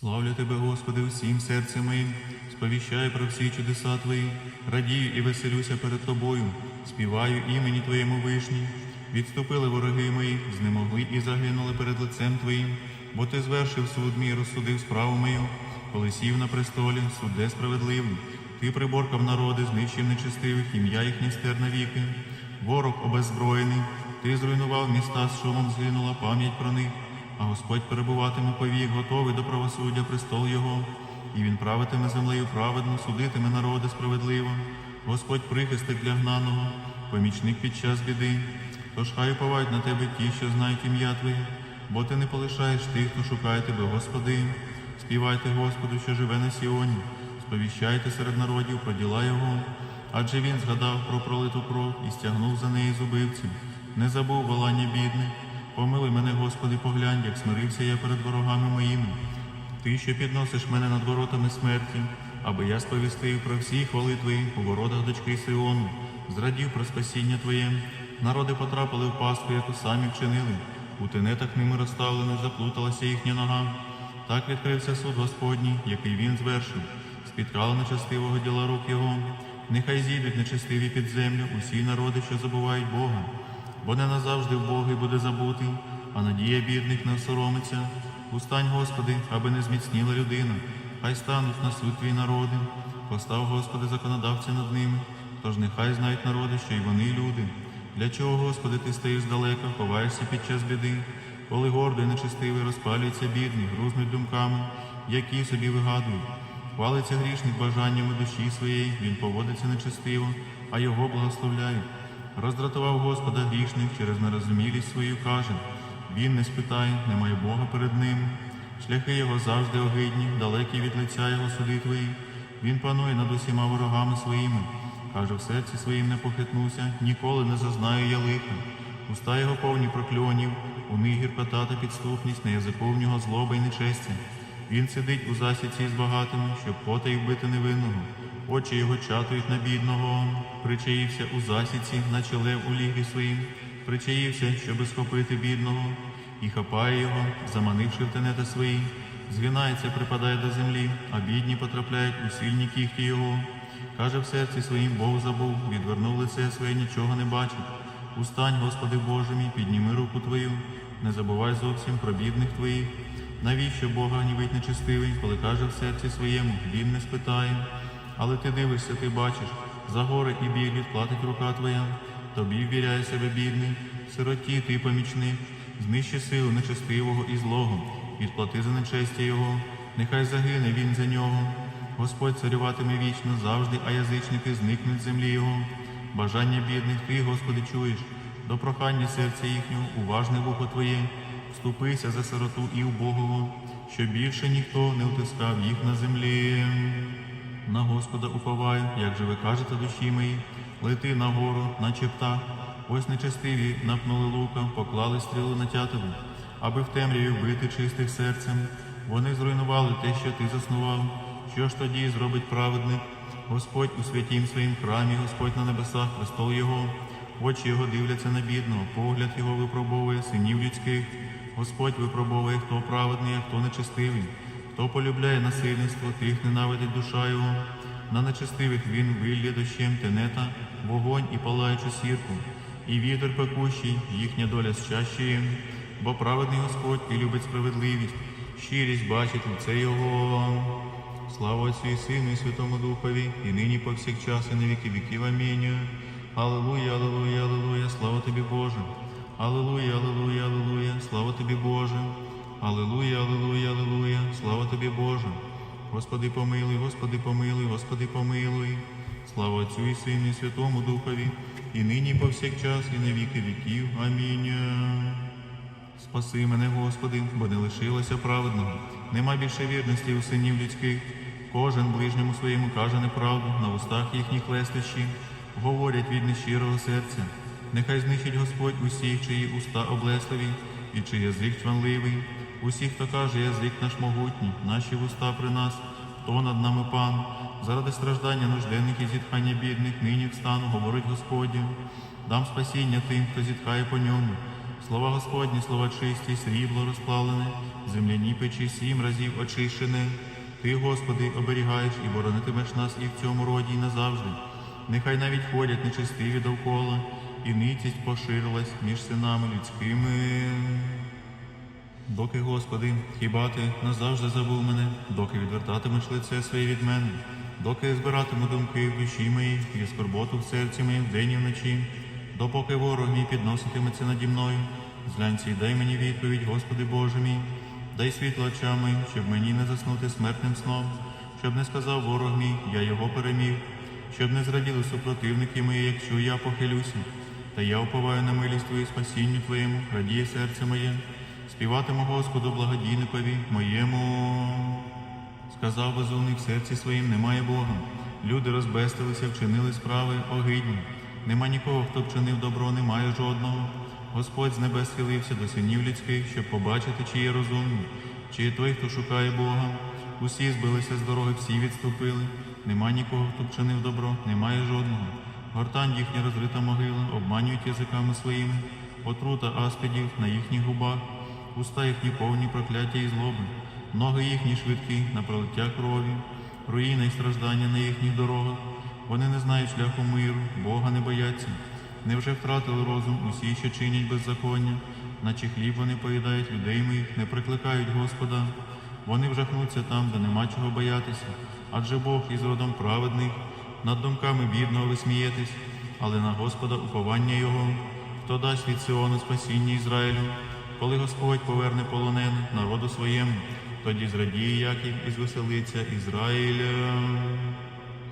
Славлю Тебе, Господи, усім серцем моїм, сповіщаю про всі чудеса Твої, радію і веселюся перед Тобою, співаю імені Твоєму вишні. Відступили вороги мої, знемогли і загинули перед лицем Твоїм, бо Ти звершив суд мій, розсудив справу мою, коли сів на престолі, судде справедливий. Ти приборкав народи, знищив нечестивих, ім'я їхнє стер навіки. Ворог обеззброєний, ти зруйнував міста, з шумом згинула пам'ять про них. А Господь перебуватиме повік, готовий до правосуддя престол Його, і він правитиме землею праведно, судитиме народи справедливо. Господь прихистик для гнаного, помічник під час біди. Тож хай уповають на тебе ті, що знають ім'я Твоє, бо ти не полишаєш тих, хто шукає тебе, Господи. Співайте Господу, що живе на Сіоні, сповіщайте серед народів про діла Його. Адже він згадав про пролиту кров і стягнув за неї зубивців, не забув волання бідних. Помилуй мене, Господи, поглянь, як смирився я перед ворогами моїми. Ти, що підносиш мене над воротами смерті, аби я сповістив про всі хвали Твої у воротах дочки Сиону, зрадів про спасіння Твоє. Народи потрапили в пастку, яку самі вчинили. У тенетах ними розставлено, заплуталася їхня нога. Так відкрився суд Господній, який він звершив. Спіткало нечестивого діла рук його. Нехай зійдуть нечестиві під землю усі народи, що забувають Бога бо не назавжди вбогий буде забутий, а надія бідних не осоромиться. Устань, Господи, аби не зміцніла людина, хай стануть на суд твій народи. Постав, Господи, законодавця над ними, тож нехай знають народи, що й вони люди. Для чого, Господи, ти стоїш здалека, ховаєшся під час біди, коли гордий нечестивий розпалюється бідний, грузнуть думками, які собі вигадують. Хвалиться грішник бажаннями душі своєї, він поводиться нечестиво, а його благословляють. Роздратував Господа грішник через нерозумілість свою каже. Він не спитає, немає Бога перед ним. Шляхи його завжди огидні, далекі від лиця його суди твої. Він панує над усіма ворогами своїми. Каже, в серці своїм не похитнуся, ніколи не зазнаю я лиха. Уста його повні прокльонів, у них гіркота та підступність, на язику в нього злоба й нечестя. Він сидить у засідці з багатими, щоб пота й вбити невинного. Очі його чатують на бідного, причаївся у засідці, наче лев у лігві своїм, причаївся, щоби схопити бідного, і хапає його, заманивши в тенета свої, згинається, припадає до землі, а бідні потрапляють у сильні кіхті його. Каже в серці своїм Бог забув, відвернув лице своє, нічого не бачить. Устань, Господи Боже мій, підніми руку Твою, не забувай зовсім про бідних Твоїх. Навіщо Бога гнівить нечестивий, коли каже в серці своєму, він не спитає. Але ти дивишся, ти бачиш, за гори і біль відплатить рука твоя, тобі ввіряє себе бідний, сироті ти помічник, знищи силу нечестивого і злого, відплати за нечестя його, нехай загине він за нього. Господь царюватиме вічно завжди, а язичники зникнуть з землі його. Бажання бідних ти, Господи, чуєш, до прохання серця їхнього, уважне вухо Твоє, вступися за сироту і убогого, щоб більше ніхто не утискав їх на землі. На Господа уповаю, як же ви кажете душі мої, лети нагору, наче птах. Ось нечестиві напнули лука, поклали стріли на тятиву, аби в темряві вбити чистих серцем. Вони зруйнували те, що ти заснував. Що ж тоді зробить праведник? Господь у святім своїм храмі, Господь на небесах, престол Його, очі Його дивляться на бідного, погляд Його випробовує синів людських. Господь випробовує, хто праведний, а хто нечестивий. Хто полюбляє насильництво, тих ненавидить душа його. На нечестивих він виллє дощем тенета, вогонь і палаючу сірку, і вітер пекущий, їхня доля щащає, бо праведний Господь і любить справедливість, щирість бачить лице Його. Слава Отцю і Сину, і Святому Духові, і нині повсякчас, і на віки віків. Амінь. Аллилуйя, аллилуйя, аллилуйя, слава тобі, Боже. Аллилуйя, аллилуйя, аллилуйя, слава тобі, Боже. Аллилуйя, аллилуйя, аллилуйя, слава тобі, Боже. Господи помилуй, Господи помилуй, Господи помилуй. Слава Отцю і Сину, і Святому Духові, і нині і повсякчас, і на віки віків. Амінь. Спаси мене, Господи, бо не лишилося праведного. Нема більше вірності у синів людських. Кожен ближньому своєму каже неправду, на устах їхніх лестощі, говорять від нещирого серця. Нехай знищить Господь усіх, чиї уста облесливі, і чий язик чванливий. Усіх, хто каже, язик наш могутній, наші вуста при нас, хто над нами пан, заради страждання нужденних і зітхання бідних, нині встану, говорить Господь. Дам спасіння тим, хто зітхає по ньому. Слова Господні, слова чисті, срібло розплавлене, земляні печі сім разів очищене. Ти, Господи, оберігаєш і боронитимеш нас і в цьому роді, і назавжди. Нехай навіть ходять нечистиві довкола, і ницість поширилась між синами людськими. Доки, Господи, хіба ти назавжди забув мене, доки відвертатимеш лице своє від мене, доки збиратиму думки в душі моїй і скорботу в серці моїм вдень і вночі, допоки ворог мій підноситиметься наді мною, зглянься і дай мені відповідь, Господи Боже мій, дай світло очам моїм, щоб мені не заснути смертним сном, щоб не сказав ворог мій, я його переміг, щоб не зраділи супротивники мої, якщо я похилюся. Та я уповаю на милість Твою спасінню Твоєму, радіє серце моє. Співатиму Господу благодійникові моєму. Сказав безумний в серці своїм, немає Бога. Люди розбестилися, вчинили справи огидні. Нема нікого, хто б чинив добро, немає жодного. Господь з небес схилився до синів людських, щоб побачити, чи є розумні, чи є той, хто шукає Бога. Усі збилися з дороги, всі відступили. Нема нікого, хто б чинив добро, немає жодного. Гортань їхня розрита могила, обманюють язиками своїми, отрута аспідів на їхніх губах, уста їхні повні прокляття і злоби, ноги їхні швидкі на пролиття крові, руїна й страждання на їхніх дорогах. Вони не знають шляху миру, Бога не бояться. Невже втратили розум усі, що чинять беззаконня, наче хліб вони поїдають людей моїх, не прикликають Господа. Вони вжахнуться там, де нема чого боятися, адже Бог із родом праведних, над думками бідного ви смієтесь, але на Господа уповання Його, хто дасть від Сіону спасіння Ізраїлю, коли Господь поверне полонених народу своєму, тоді зрадіє Яків і звеселиться Ізраїля.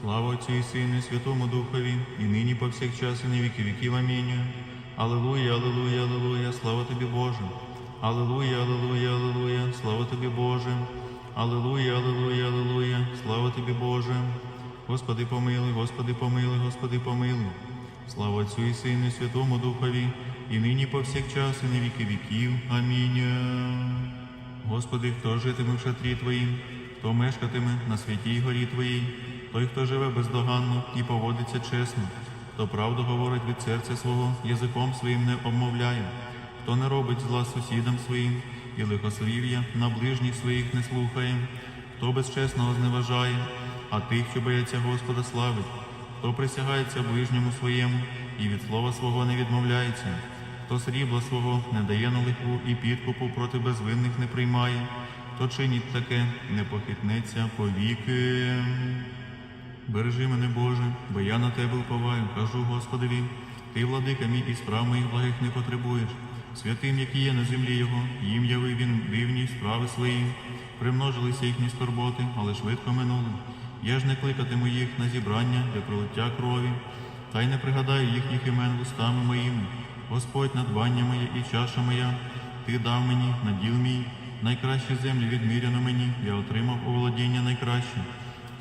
Слава Отцю і Сину, і Святому Духові, і нині повсякчас, і віки віків. Амінь. Аллилуйя, аллилуйя, аллилуйя, слава тобі, Боже. Аллилуйя, аллилуйя, аллилуйя, слава тобі, Боже. Аллилуйя, аллилуйя, аллилуйя, слава тобі, Боже. Господи помилуй, Господи помилуй, Господи помилуй. Слава Отцю і Сину, і Святому Духові, і нині повсякчас, і на віки віків. Амінь. Господи, хто житиме в шатрі Твоїм, хто мешкатиме на святій горі Твоїй, той, хто живе бездоганно і поводиться чесно, хто правду говорить від серця свого, язиком своїм не обмовляє, хто не робить зла сусідам своїм і лихослів'я на ближніх своїх не слухає, хто безчесного зневажає, а тих, що бояться Господа, славить, хто присягається ближньому своєму і від слова свого не відмовляється, хто срібла свого не дає на лихву і підкупу проти безвинних не приймає, хто чинить таке, не похитнеться повіки. Бережи мене, Боже, бо я на тебе уповаю, кажу Господові, ти, владика мій, і справ моїх благих не потребуєш. Святим, які є на землі Його, їм явив він дивні справи свої, примножилися їхні скорботи, але швидко минули. Я ж не кликатиму їх на зібрання для пролиття крові, та й не пригадаю їхніх імен вустами моїми. Господь, надбання моє і чаша моя, ти дав мені наділ мій, найкращі землі відміряно мені, я отримав у володіння найкраще.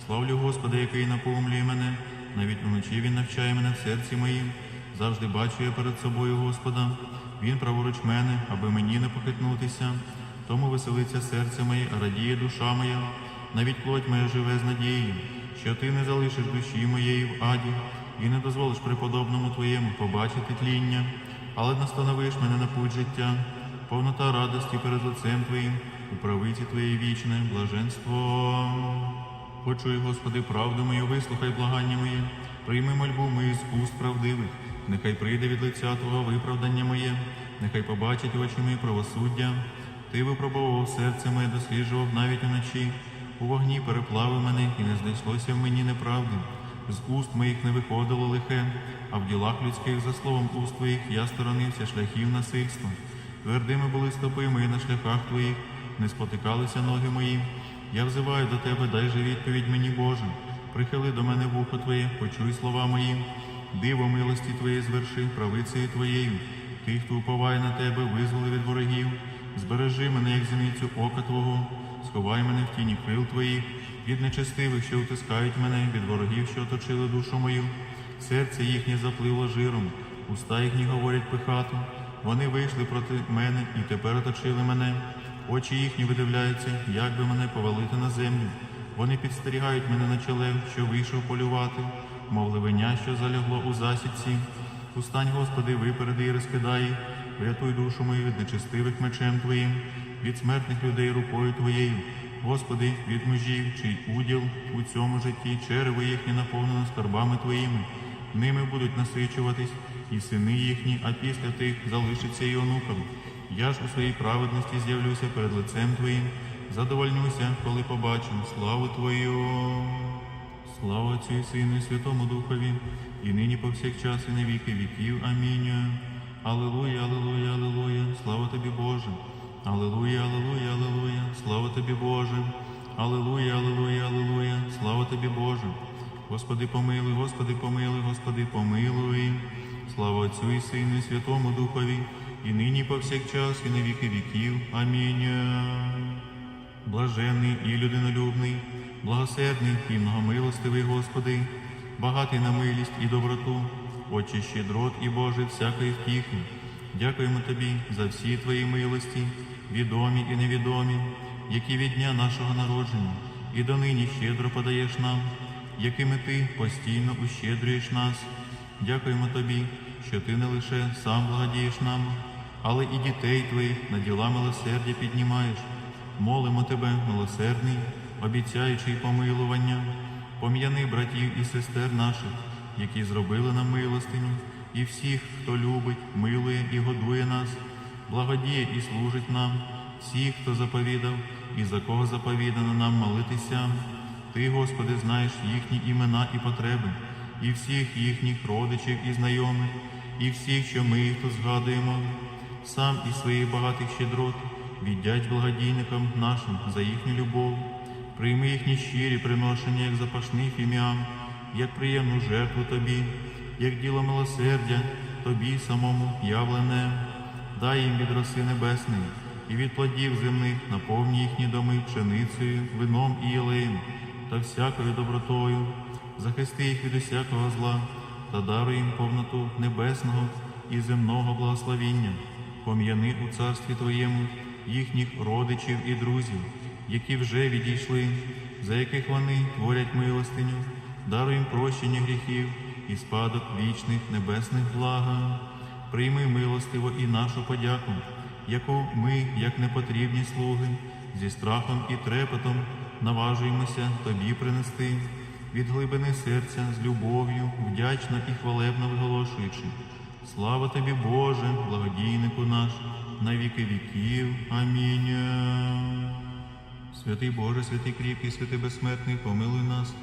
Славлю Господа, який наповнює мене, навіть уночі Він навчає мене в серці моїм. Завжди бачу я перед собою Господа. Він праворуч мене, аби мені не похитнутися. Тому веселиться серце моє, радіє душа моя. Навіть плоть моя живе з надією, що ти не залишиш душі моєї в аді і не дозволиш преподобному твоєму побачити тління, але настановиш мене на путь життя, повнота радості перед лицем Твоїм, у правиці Твоєї вічне, блаженство. Почуй, Господи, правду мою, вислухай благання моє, прийми мольбу мою з уст правдивих, нехай прийде від лиця Твого виправдання моє, нехай побачать очі мої правосуддя. Ти випробовував серце моє, досліджував навіть уночі. У вогні переплавив мене і не знайшлося в мені неправди. З уст моїх не виходило лихе, а в ділах людських за словом уст твоїх я сторонився шляхів насильства. Твердими були стопи мої на шляхах твоїх, не спотикалися ноги мої. Я взиваю до тебе, дай же відповідь мені, Боже. Прихили до мене вухо Твоє, почуй слова мої. Диво милості Твоєї зверши правицею Твоєю. Ти, хто уповає на тебе, визволи від ворогів. Збережи мене, як зіницю ока Твого, сховай мене в тіні крил Твоїх, від нечестивих, що утискають мене, від ворогів, що оточили душу мою. Серце їхнє запливло жиром, уста їхні говорять пихато. Вони вийшли проти мене і тепер оточили мене. Очі їхні видивляються, як би мене повалити на землю. Вони підстерігають мене на челев, що вийшов полювати, мов ливеня, що залягло у засідці. Устань, Господи, випереди і розкидай врятуй душу мою від нечестивих мечем Твоїм. Від смертних людей рукою Твоєю. Господи, від мужів, чий уділ у цьому житті, черево їхнє наповнено скарбами Твоїми. Ними будуть насичуватись і сини їхні, а після тих залишиться і онукам. Я ж у своїй праведності з'явлюся перед лицем Твоїм, задовольнюся, коли побачу славу Твою. Слава Отцю Сину і Святому Духові, і нині повсякчас, і на віки віків. Амінь. Аллилуйя, аллилуйя, аллилуйя, слава тобі, Боже. Аллилуйя, аллилуйя, аллилуйя, слава тобі, Боже. Аллилуйя, аллилуйя, аллилуйя, слава тобі, Боже. Господи, помилуй, Господи, помилуй, Господи, помилуй. Слава Отцю і Сину і Святому Духові, і нині повсякчас, і на віки віків. Амінь. Блаженний і людинолюбний, благосердний і многомилостивий Господи, багатий на милість і доброту, Отче щедрот і Боже всякої втіхи. Дякуємо Тобі за всі Твої милості, відомі і невідомі, які від дня нашого народження і донині щедро подаєш нам, якими Ти постійно ущедрюєш нас. Дякуємо Тобі, що Ти не лише сам благодієш нам, але і дітей Твоїх на діла милосердя піднімаєш. Молимо Тебе, милосердний, обіцяючий помилування, пом'яни братів і сестер наших, які зробили нам милостиню, і всіх, хто любить, милує і годує нас, благодіє і служить нам, всіх, хто заповідав і за кого заповідано нам молитися. Ти, Господи, знаєш їхні імена і потреби, і всіх їхніх родичів і знайомих, і всіх, що ми їх тут згадуємо, сам із своїх багатих щедрот віддяч благодійникам нашим за їхню любов, прийми їхні щирі приношення, як запашний фіміам, як приємну жертву Тобі, як діло милосердя Тобі самому явлене, дай їм від роси небесної і від плодів земних наповні їхні доми пшеницею, вином і єлеєм та всякою добротою, захисти їх від усякого зла та даруй їм повноту небесного і земного благословіння. Пом'яни у царстві Твоєму їхніх родичів і друзів, які вже відійшли, за яких вони творять милостиню, даруй їм прощення гріхів і спадок вічних небесних блага. Прийми милостиво і нашу подяку, яку ми, як непотрібні слуги, зі страхом і трепетом наважуємося Тобі принести від глибини серця з любов'ю, вдячно і хвалебно виголошуючи. Слава тобі, Боже, благодійнику наш, на віки віків. Амінь. Святий Боже, святий кріпкий, святий безсмертний, помилуй нас.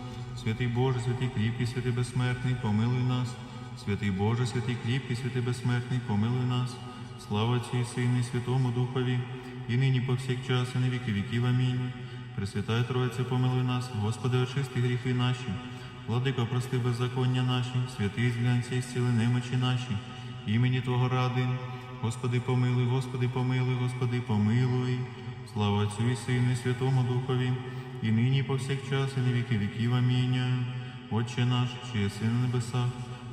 Святий Боже, святий кріпкий, святий безсмертний, помилуй нас. Святий Боже, святий кріпкий, святий безсмертний, помилуй нас. Слава Отцю і і Святому Духові, і нині повсякчас, і на віки віків. Амінь. Пресвятая Троїця, помилуй нас, Господи, очисти гріхи наші. Владико, прости беззаконня наші, святий зглянься і зціли немочі наші, імені Твого ради. Господи, помилуй, Господи, помилуй, Господи, помилуй. Слава Отцю і Сину і Святому Духові, і нині повсякчас, і на віки віків. Амінь. Отче наш, що єси на небесах,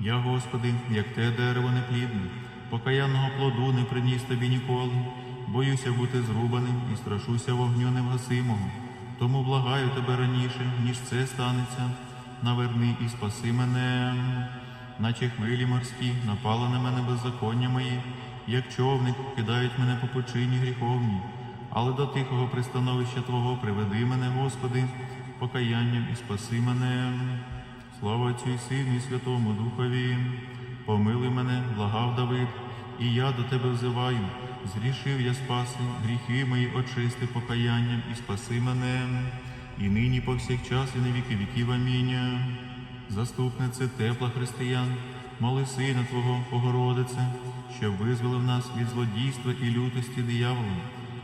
Я, Господи, як те дерево неплідне, покаянного плоду не приніс тобі ніколи, боюся бути зрубаним і страшуся вогню невгасимого. Тому благаю тебе раніше, ніж це станеться. Наверни і спаси мене, наче хвилі морські напали на мене беззаконня мої, як човник кидають мене по пучині гріховній. Але до тихого пристановища Твого приведи мене, Господи, покаянням і спаси мене. Слава Отцю і Сину і Святому Духові, помилуй мене, благав Давид, і я до тебе взиваю. Зрішив я спаси, гріхи мої очисти покаянням і спаси мене, і нині повсякчас, і на віки віків. Амінь. Заступнице тепла християн, моли Сина Твого, Богородице, щоб визволив нас від злодійства і лютості диявола,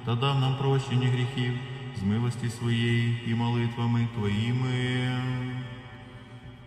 та дав нам прощення гріхів з милості своєї і молитвами Твоїми.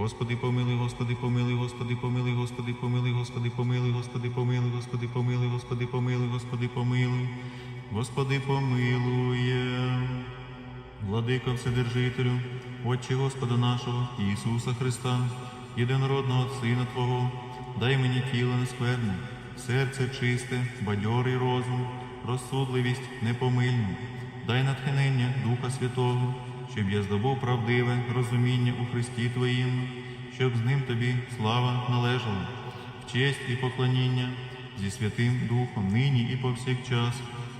Господи помилуй, Господи помилуй, Господи помилуй, Господи помилуй, Господи помилуй, Господи помилуй, Господи помилуй, Господи помилуй, Господи помилуй, Господи помилує. Владико Вседержителю, Отче Господа нашого Ісуса Христа, єдинородного Сина Твого, дай мені тіло нескверне, серце чисте, бадьорий розум, розсудливість непомильну, дай натхнення Духа Святого, щоб я здобув правдиве розуміння у Христі Твоїм, щоб з ним Тобі слава належала, в честь і поклоніння зі Святим Духом нині і повсякчас,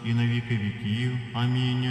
і на віки віків. Амінь.